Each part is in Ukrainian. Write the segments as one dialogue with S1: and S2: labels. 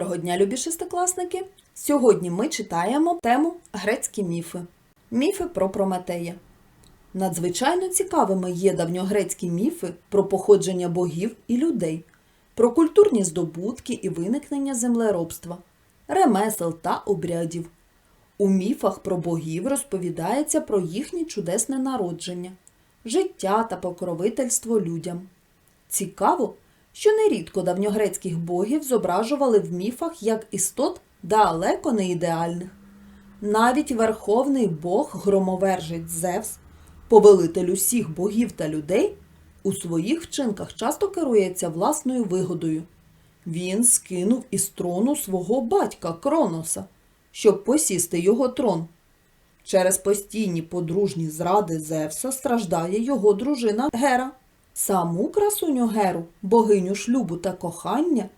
S1: Доброго дня, любі шестикласники! Сьогодні ми читаємо тему грецькі міфи. Міфи про Прометея. Надзвичайно цікавими є давньогрецькі міфи про походження богів і людей, про культурні здобутки і виникнення землеробства, ремесел та обрядів. У міфах про богів розповідається про їхнє чудесне народження, життя та покровительство людям. Цікаво, що нерідко давньогрецьких богів зображували в міфах як істот далеко не ідеальних. Навіть верховний бог громовержець Зевс, повелитель усіх богів та людей, у своїх вчинках часто керується власною вигодою. Він скинув із трону свого батька Кроноса, щоб посісти його трон. Через постійні подружні зради Зевса страждає його дружина Гера. Саму красуню Геру, богиню шлюбу та кохання,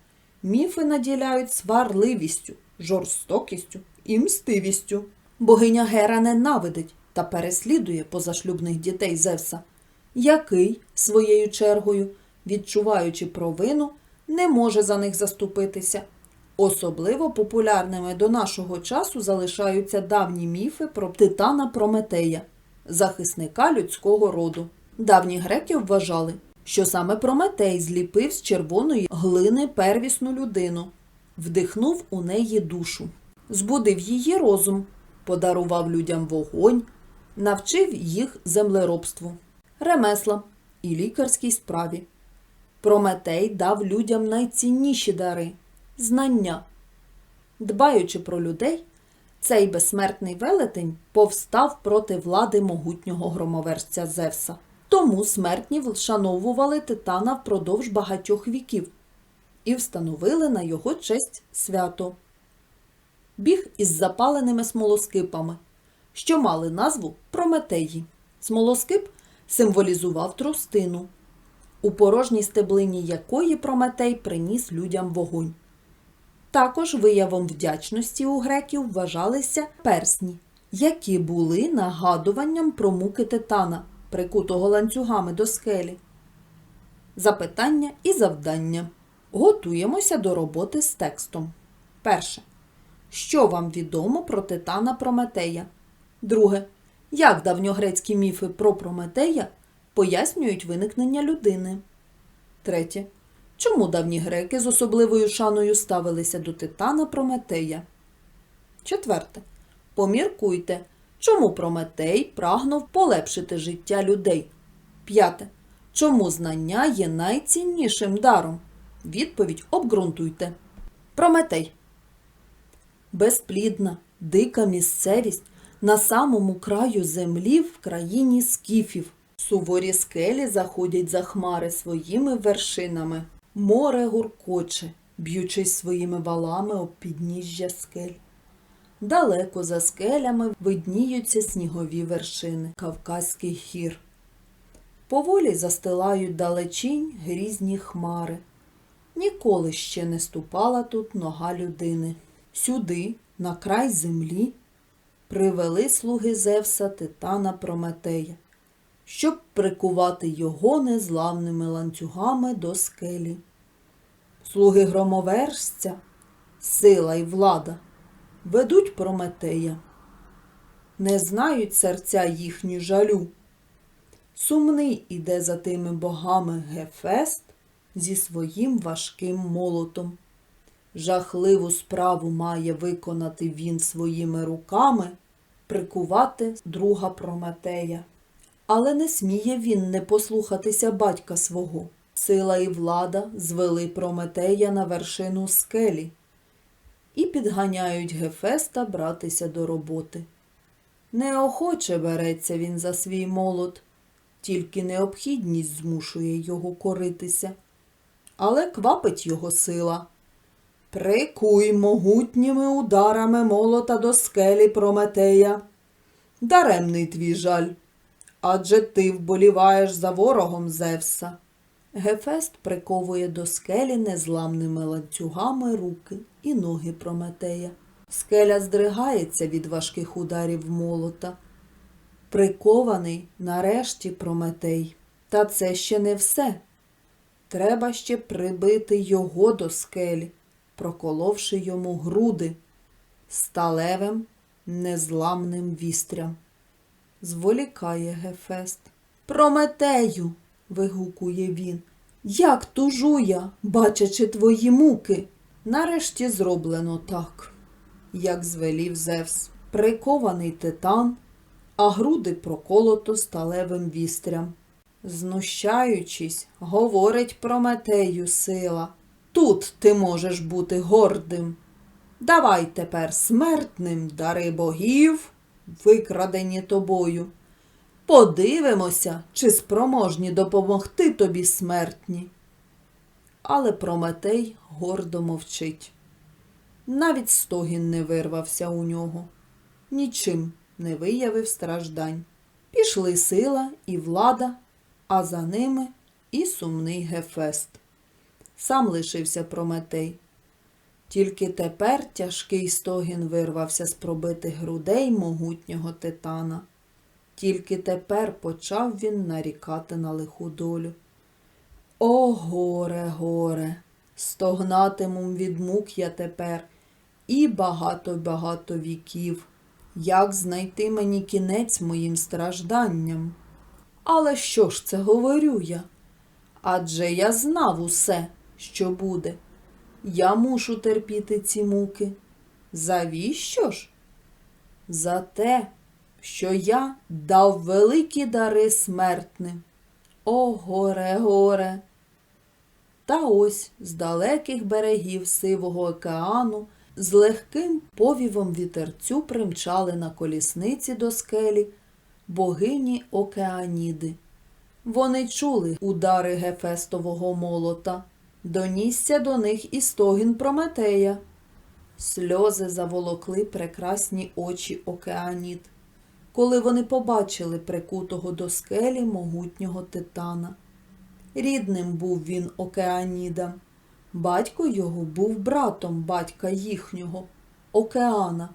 S1: міфи наділяють сварливістю, жорстокістю і мстивістю. Богиня Гера ненавидить та переслідує позашлюбних дітей Зевса, який, своєю чергою, відчуваючи провину, не може за них заступитися. Особливо популярними до нашого часу залишаються давні міфи про титана Прометея, захисника людського роду. Давні греки вважали, що саме Прометей зліпив з червоної глини первісну людину, вдихнув у неї душу, збудив її розум, подарував людям вогонь, навчив їх землеробству, ремеслам і лікарській справі. Прометей дав людям найцінніші дари знання. Дбаючи про людей, цей безсмертний велетень повстав проти влади могутнього громовержця Зевса. Тому смертні вшановували титана впродовж багатьох віків і встановили на його честь свято. Біг із запаленими смолоскипами, що мали назву Прометеї. Смолоскип символізував тростину, у порожній стеблині якої Прометей приніс людям вогонь. Також виявом вдячності у греків вважалися персні, які були нагадуванням про муки титана прикутого ланцюгами до скелі. Запитання і завдання. Готуємося до роботи з текстом. Перше. Що вам відомо про титана Прометея? Друге. Як давньогрецькі міфи про Прометея пояснюють виникнення людини? Третє. Чому давні греки з особливою шаною ставилися до титана Прометея? Четверте. Поміркуйте, Чому Прометей прагнув полепшити життя людей? П'яте. Чому знання є найціннішим даром? Відповідь обґрунтуйте. Прометей. Безплідна, дика місцевість на самому краю землі в країні скіфів. Суворі скелі заходять за хмари своїми вершинами. Море гуркоче, б'ючись своїми валами об підніжжя скель. Далеко за скелями видніються снігові вершини Кавказьких гір. Поволі застилають далечінь грізні хмари. Ніколи ще не ступала тут нога людини. Сюди, на край землі, привели слуги Зевса Титана Прометея, щоб прикувати його незламними ланцюгами до скелі. Слуги громовержця, сила й влада ведуть Прометея. Не знають серця їхні жалю. Сумний іде за тими богами Гефест зі своїм важким молотом. Жахливу справу має виконати він своїми руками, прикувати друга Прометея. Але не сміє він не послухатися батька свого. Сила і влада звели Прометея на вершину скелі і підганяють Гефеста братися до роботи. Неохоче береться він за свій молот, тільки необхідність змушує його коритися, але квапить його сила. Прикуй могутніми ударами молота до скелі Прометея. Даремний твій жаль, адже ти вболіваєш за ворогом Зевса. Гефест приковує до скелі незламними ланцюгами руки і ноги Прометея. Скеля здригається від важких ударів молота. Прикований нарешті Прометей. Та це ще не все. Треба ще прибити його до скелі, проколовши йому груди сталевим незламним вістрям. Зволікає Гефест. Прометею. Вигукує він. Як тужу я, бачачи твої муки. Нарешті зроблено так, як звелів Зевс, прикований титан, а груди проколото сталевим вістрям. Знущаючись, говорить Прометею сила. Тут ти можеш бути гордим. Давай тепер смертним дари богів, викрадені тобою. Подивимося, чи спроможні допомогти тобі смертні. Але Прометей гордо мовчить. Навіть стогін не вирвався у нього, нічим не виявив страждань. Пішли сила і влада, а за ними і сумний Гефест. Сам лишився Прометей. Тільки тепер тяжкий стогін вирвався з пробитих грудей могутнього титана. Тільки тепер почав він нарікати на лиху долю. О, горе, горе, стогнатиму від мук я тепер і багато-багато віків. Як знайти мені кінець моїм стражданням? Але що ж це говорю я? Адже я знав усе, що буде. Я мушу терпіти ці муки. Завіщо ж? За те, що я дав великі дари смертним. О, горе, горе! Та ось з далеких берегів сивого океану з легким повівом вітерцю примчали на колісниці до скелі богині Океаніди. Вони чули удари Гефестового молота, донісся до них і стогін Прометея. Сльози заволокли прекрасні очі Океанід, коли вони побачили прикутого до скелі могутнього титана. Рідним був він Океанідам. Батько його був братом батька їхнього, Океана.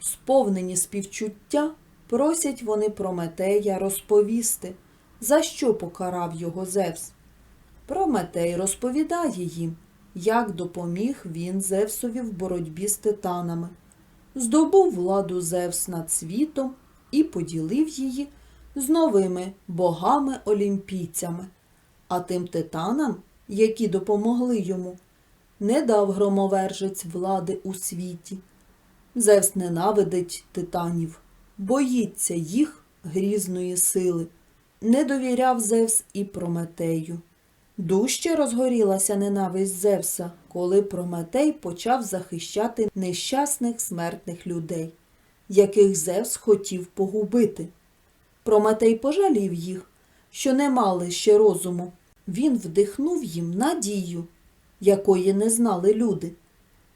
S1: Сповнені співчуття, просять вони Прометея розповісти, за що покарав його Зевс. Прометей розповідає їм, як допоміг він Зевсові в боротьбі з титанами, здобув владу Зевс над світом і поділив її з новими богами-олімпійцями, а тим титанам, які допомогли йому, не дав громовержець влади у світі. Зевс ненавидить титанів, боїться їх грізної сили. Не довіряв Зевс і Прометею. Дужче розгорілася ненависть Зевса, коли Прометей почав захищати нещасних смертних людей, яких Зевс хотів погубити. Прометей пожалів їх, що не мали ще розуму. Він вдихнув їм надію, якої не знали люди,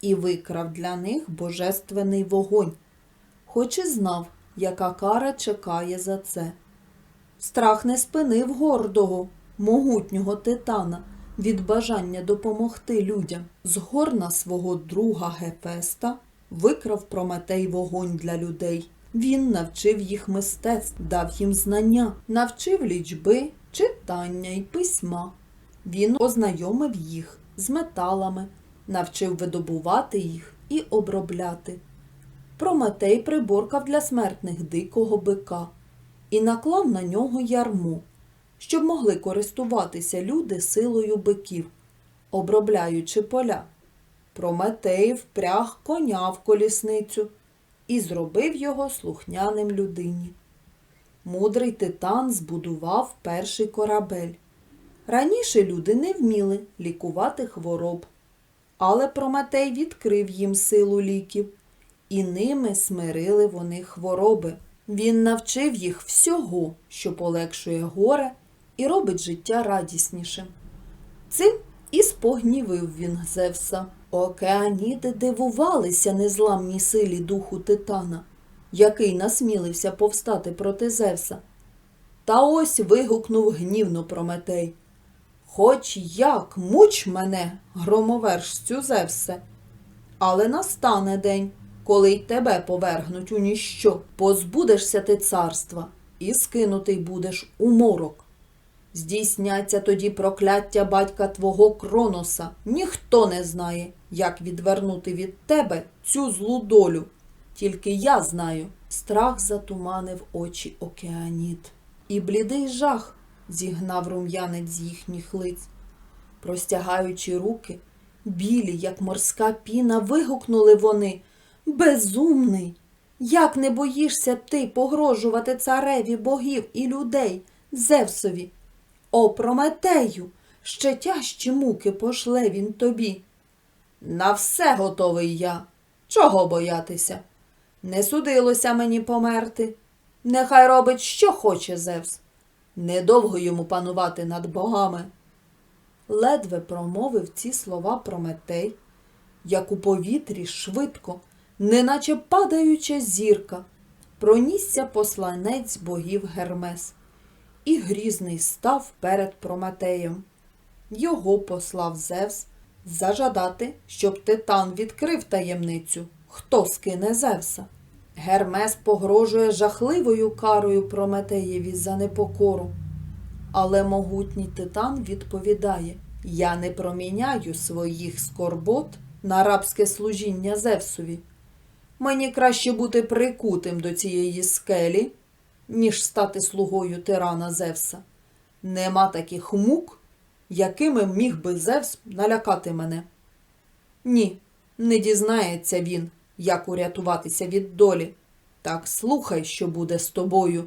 S1: і викрав для них божественний вогонь, хоч і знав, яка кара чекає за це. Страх не спинив гордого, могутнього титана від бажання допомогти людям. З горна свого друга Гефеста викрав Прометей вогонь для людей. Він навчив їх мистецтв, дав їм знання, навчив лічби, читання й письма. Він ознайомив їх з металами, навчив видобувати їх і обробляти. Прометей приборкав для смертних дикого бика і наклав на нього ярмо, щоб могли користуватися люди силою биків, обробляючи поля. Прометей впряг коня в колісницю і зробив його слухняним людині. Мудрий титан збудував перший корабель. Раніше люди не вміли лікувати хвороб, але Прометей відкрив їм силу ліків, і ними смирили вони хвороби. Він навчив їх всього, що полегшує горе і робить життя радіснішим. Цим і спогнівив він Зевса. Океаніди дивувалися незламній силі духу Титана, який насмілився повстати проти Зевса. Та ось вигукнув гнівно Прометей. Хоч як муч мене, громовершцю Зевсе, але настане день, коли й тебе повергнуть у ніщо, позбудешся ти царства і скинутий будеш у морок. Здійсняться тоді прокляття батька твого Кроноса, ніхто не знає, як відвернути від тебе цю злу долю. Тільки я знаю, страх затуманив очі океаніт. І блідий жах зігнав рум'янець з їхніх лиць. Простягаючи руки, білі, як морська піна, вигукнули вони Безумний! Як не боїшся ти погрожувати цареві богів і людей, Зевсові? О, Прометею! Ще тяжчі муки пошле він тобі. На все готовий я. Чого боятися? Не судилося мені померти. Нехай робить, що хоче Зевс. Недовго йому панувати над богами. Ледве промовив ці слова Прометей, як у повітрі швидко, неначе падаюча зірка, пронісся посланець богів Гермес, і грізний став перед Прометеєм. Його послав Зевс зажадати, щоб Титан відкрив таємницю, хто скине Зевса. Гермес погрожує жахливою карою Прометеєві за непокору. Але могутній титан відповідає: Я не проміняю своїх скорбот на рабське служіння Зевсові. Мені краще бути прикутим до цієї скелі, ніж стати слугою тирана Зевса. Нема таких мук, якими міг би Зевс налякати мене. Ні, не дізнається він, як урятуватися від долі. Так слухай, що буде з тобою.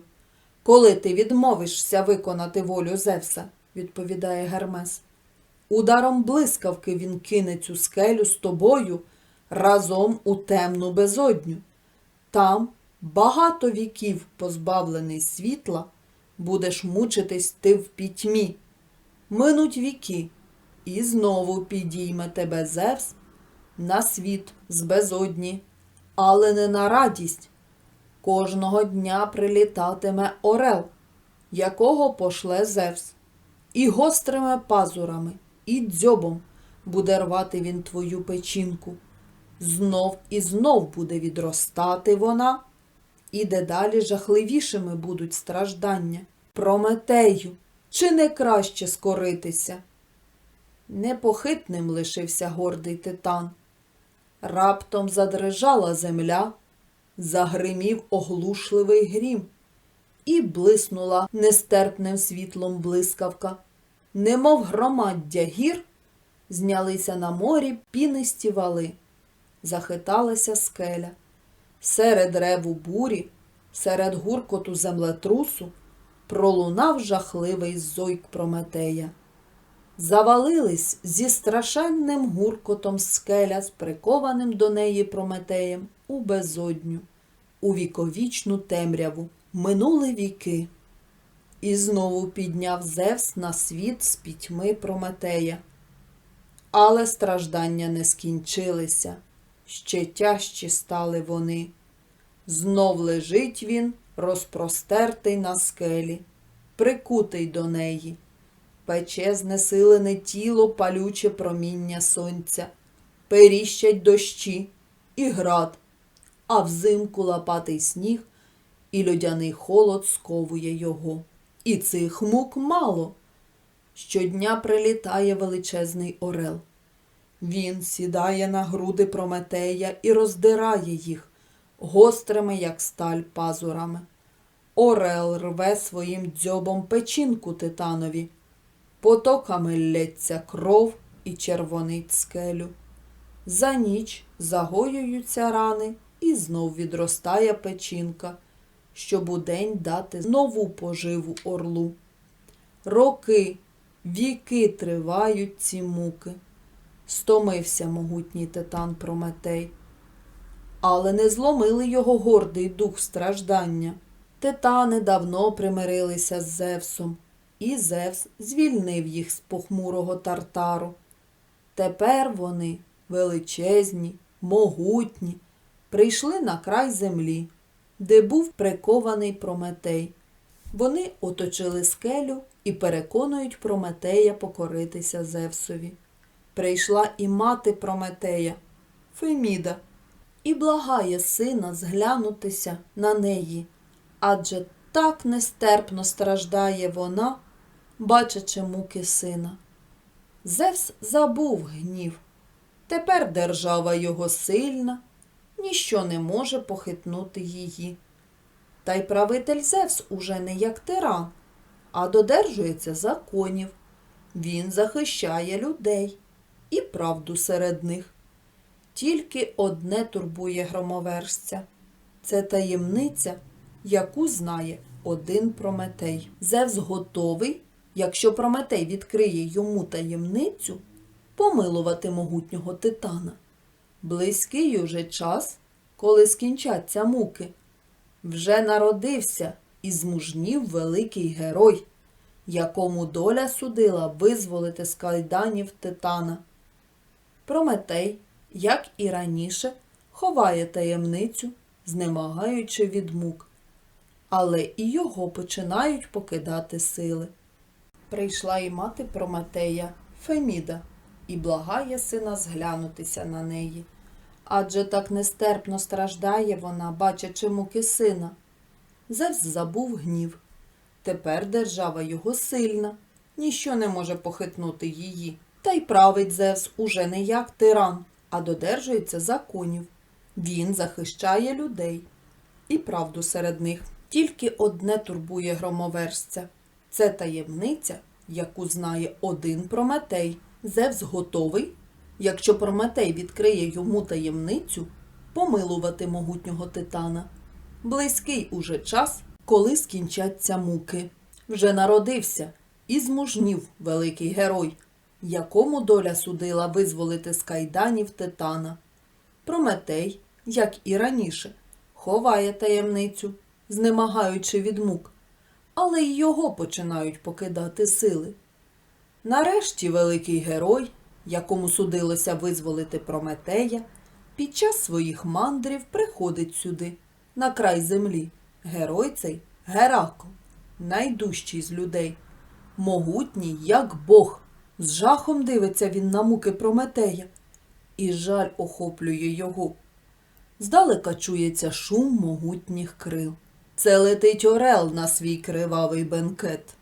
S1: Коли ти відмовишся виконати волю Зевса, відповідає Гермес. Ударом блискавки він кине цю скелю з тобою разом у темну безодню. Там, багато віків позбавлений світла, будеш мучитись ти в пітьмі. Минуть віки, і знову підійме тебе Зевс на світ з безодні, але не на радість. Кожного дня прилітатиме орел, якого пошле Зевс, і гострими пазурами, і дзьобом буде рвати він твою печінку. Знов і знов буде відростати вона, і дедалі жахливішими будуть страждання. Прометею, чи не краще скоритися? Непохитним лишився гордий титан. Раптом задрижала земля, загримів оглушливий грім, і блиснула нестерпним світлом блискавка. Немов громаддя гір, знялися на морі пінисті вали, захиталася скеля. Серед реву бурі, серед гуркоту землетрусу пролунав жахливий зойк Прометея. Завалились зі страшенним гуркотом скеля з прикованим до неї Прометеєм у безодню, у віковічну темряву минули віки. І знову підняв Зевс на світ з пітьми Прометея. Але страждання не скінчилися, ще тяжчі стали вони. Знов лежить він, розпростертий на скелі, прикутий до неї. Пече знесилене тіло палюче проміння сонця, періщать дощі і град, а взимку лапатий сніг, і льодяний холод сковує його. І цих мук мало. Щодня прилітає величезний орел. Він сідає на груди Прометея і роздирає їх гострими, як сталь, пазурами. Орел рве своїм дзьобом печінку титанові. Потоками лється кров і червонить скелю. За ніч загоюються рани і знов відростає печінка, щоб удень дати нову поживу орлу. Роки, віки тривають ці муки. Стомився могутній титан Прометей. Але не зломили його гордий дух страждання. Титани давно примирилися з Зевсом, і Зевс звільнив їх з похмурого тартару. Тепер вони, величезні, могутні, прийшли на край землі, де був прикований Прометей. Вони оточили скелю і переконують Прометея покоритися Зевсові. Прийшла і мати Прометея, Феміда, і благає сина зглянутися на неї, адже так нестерпно страждає вона, бачачи муки сина. Зевс забув гнів. Тепер держава його сильна, ніщо не може похитнути її. Та й правитель Зевс уже не як тиран, а додержується законів. Він захищає людей і правду серед них. Тільки одне турбує громовержця це таємниця, яку знає один Прометей. Зевс готовий, якщо Прометей відкриє йому таємницю, помилувати могутнього титана. Близький уже час, коли скінчаться муки. Вже народився і змужнів великий герой, якому доля судила визволити з кайданів титана. Прометей, як і раніше, ховає таємницю, знемагаючи від мук, але і його починають покидати сили. Прийшла і мати Прометея, Феміда, і благає сина зглянутися на неї. Адже так нестерпно страждає вона, бачачи муки сина. Зевс забув гнів. Тепер держава його сильна, ніщо не може похитнути її. Та й править Зевс уже не як тиран, а додержується законів. Він захищає людей і правду серед них. Тільки одне турбує громовержця це таємниця, яку знає один Прометей. Зевс готовий, якщо Прометей відкриє йому таємницю, помилувати могутнього титана. Близький уже час, коли скінчаться муки. Вже народився і змужнів великий герой, якому доля судила визволити з кайданів титана. Прометей, як і раніше, ховає таємницю, знемагаючи від мук, але й його починають покидати сили. Нарешті великий герой, якому судилося визволити Прометея, під час своїх мандрів приходить сюди, на край землі. Герой цей Геракл, найдужчий з людей, могутній, як Бог. З жахом дивиться він на муки Прометея, і жаль охоплює його. Здалека чується шум могутніх крил. Це летить орел на свій кривавий бенкет.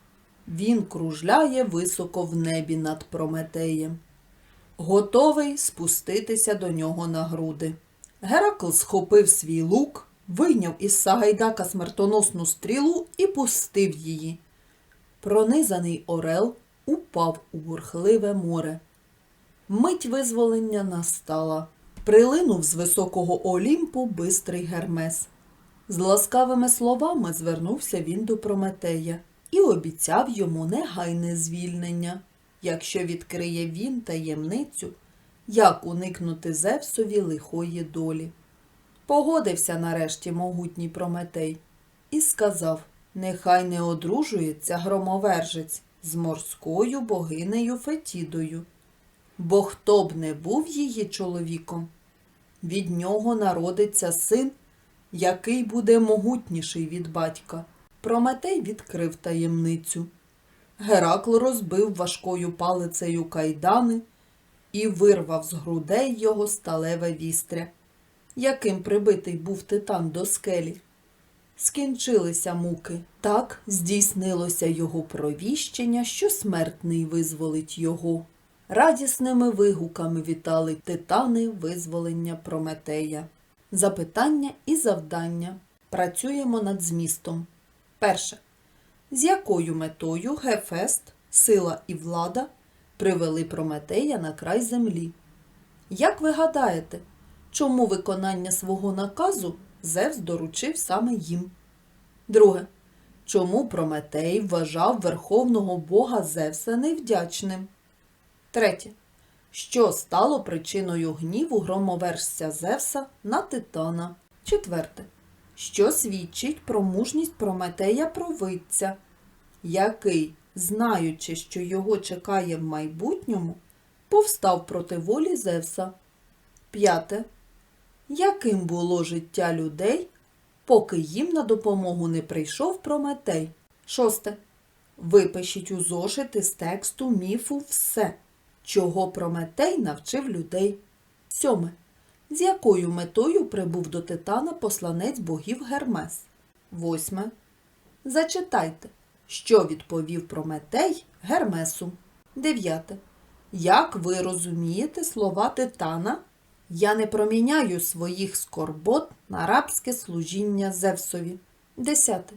S1: Він кружляє високо в небі над Прометеєм, готовий спуститися до нього на груди. Геракл схопив свій лук, вийняв із Сагайдака смертоносну стрілу і пустив її. Пронизаний орел упав у бурхливе море. Мить визволення настала. Прилинув з високого Олімпу бистрий Гермес. З ласкавими словами звернувся він до Прометея і обіцяв йому негайне звільнення, якщо відкриє він таємницю, як уникнути Зевсові лихої долі. Погодився нарешті могутній Прометей і сказав Нехай не одружується громовержець з морською богинею Фетідою, бо хто б не був її чоловіком, від нього народиться син, який буде могутніший від батька. Прометей відкрив таємницю. Геракл розбив важкою палицею кайдани і вирвав з грудей його сталеве вістря, яким прибитий був титан до скелі. Скінчилися муки. Так здійснилося його провіщення, що смертний визволить його. Радісними вигуками вітали титани визволення Прометея. Запитання і завдання. Працюємо над змістом. Перше. З якою метою Гефест, сила і влада привели Прометея на край землі? Як ви гадаєте, чому виконання свого наказу Зевс доручив саме їм? Друге. Чому Прометей вважав верховного бога Зевса невдячним? Третє. Що стало причиною гніву громовержця Зевса на Титана? Четверте. Що свідчить про мужність Прометея провидця, який, знаючи, що його чекає в майбутньому, повстав проти волі Зевса. П'яте. Яким було життя людей, поки їм на допомогу не прийшов Прометей? Шосте. Випишіть у зошити з тексту міфу все, чого Прометей навчив людей. Сьоме. З якою метою прибув до Титана посланець богів Гермес? Восьме. Зачитайте, що відповів Прометей Гермесу. Дев'яте. Як ви розумієте слова Титана? Я не проміняю своїх скорбот на рабське служіння Зевсові. Десяте.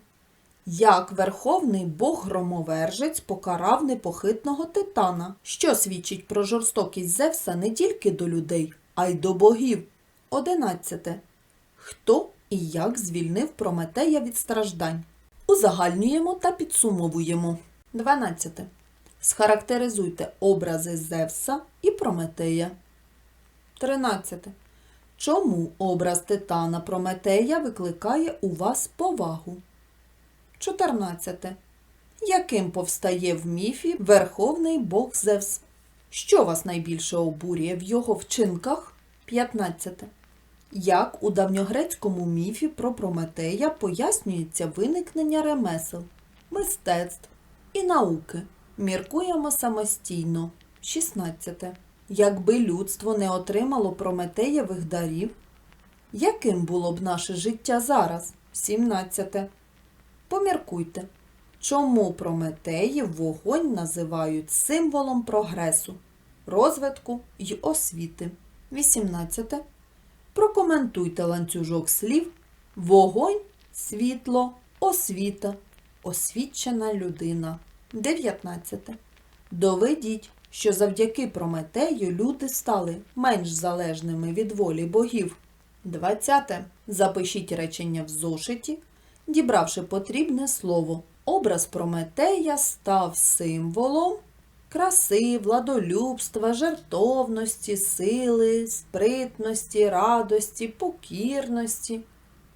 S1: Як верховний бог громовержець покарав непохитного титана, що свідчить про жорстокість Зевса не тільки до людей, а й до богів. Одинадцяте. Хто і як звільнив Прометея від страждань? Узагальнюємо та підсумовуємо. 12. Схарактеризуйте образи Зевса і Прометея. 13. Чому образ Титана Прометея викликає у вас повагу? 14. Яким повстає в міфі Верховний Бог Зевс? Що вас найбільше обурює в його вчинках? 15. Як у давньогрецькому міфі про Прометея пояснюється виникнення ремесел, мистецтв і науки? Міркуємо самостійно. 16. Якби людство не отримало Прометеєвих дарів, яким було б наше життя зараз? 17. Поміркуйте, чому Прометеїв вогонь називають символом прогресу, розвитку й освіти. 18. Прокоментуйте ланцюжок слів вогонь, світло, освіта, освічена людина. 19. Доведіть, що завдяки Прометею люди стали менш залежними від волі богів. 20. Запишіть речення в зошиті, дібравши потрібне слово. Образ Прометея став символом краси, владолюбства, жертовності, сили, спритності, радості, покірності.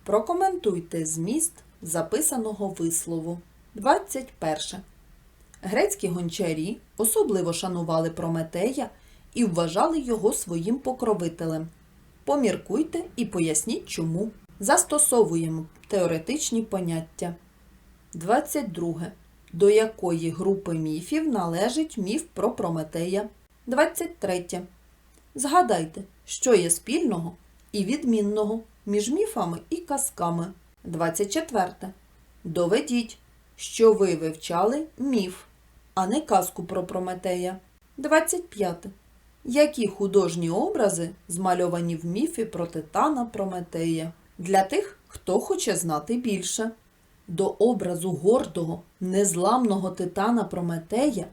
S1: Прокоментуйте зміст записаного вислову. 21. Грецькі гончарі особливо шанували Прометея і вважали його своїм покровителем. Поміркуйте і поясніть чому. Застосовуємо теоретичні поняття. 22. До якої групи міфів належить міф про Прометея? 23. Згадайте, що є спільного і відмінного між міфами і казками. 24. Доведіть, що ви вивчали міф, а не казку про Прометея. 25. Які художні образи змальовані в міфі про Титана Прометея? Для тих, хто хоче знати більше. До образу гордого, незламного Титана Прометея,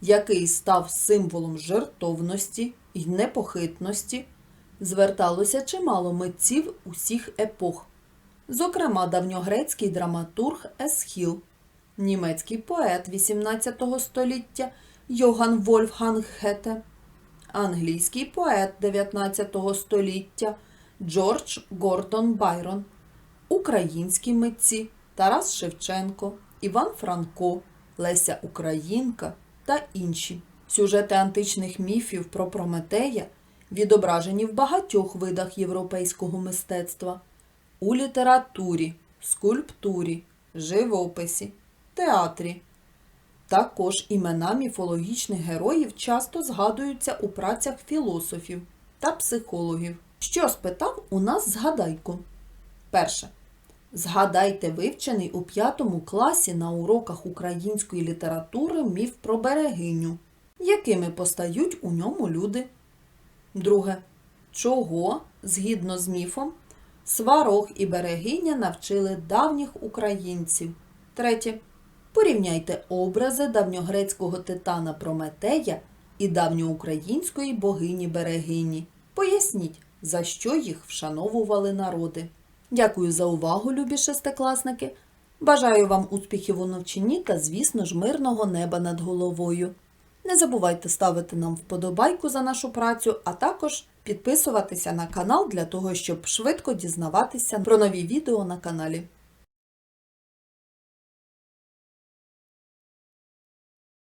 S1: який став символом жертовності й непохитності, зверталося чимало митців усіх епох. Зокрема, давньогрецький драматург Есхіл, німецький поет XVIII століття Йоган Вольфганг Гете, англійський поет 19 століття Джордж Гордон Байрон, українські митці Тарас Шевченко, Іван Франко, Леся Українка та інші. Сюжети античних міфів про Прометея відображені в багатьох видах європейського мистецтва. У літературі, скульптурі, живописі, театрі. Також імена міфологічних героїв часто згадуються у працях філософів та психологів. Що спитав у нас згадайко? Перше. Згадайте вивчений у п'ятому класі на уроках української літератури міф про берегиню, якими постають у ньому люди. Друге. Чого, згідно з міфом, сварог і берегиня навчили давніх українців. Третє. Порівняйте образи давньогрецького титана Прометея і давньоукраїнської богині Берегині. Поясніть, за що їх вшановували народи. Дякую за увагу, любі шестикласники. Бажаю вам успіхів у навчанні та, звісно ж, мирного неба над головою. Не забувайте ставити нам вподобайку за нашу працю, а також підписуватися на канал для того, щоб швидко дізнаватися про нові відео на каналі.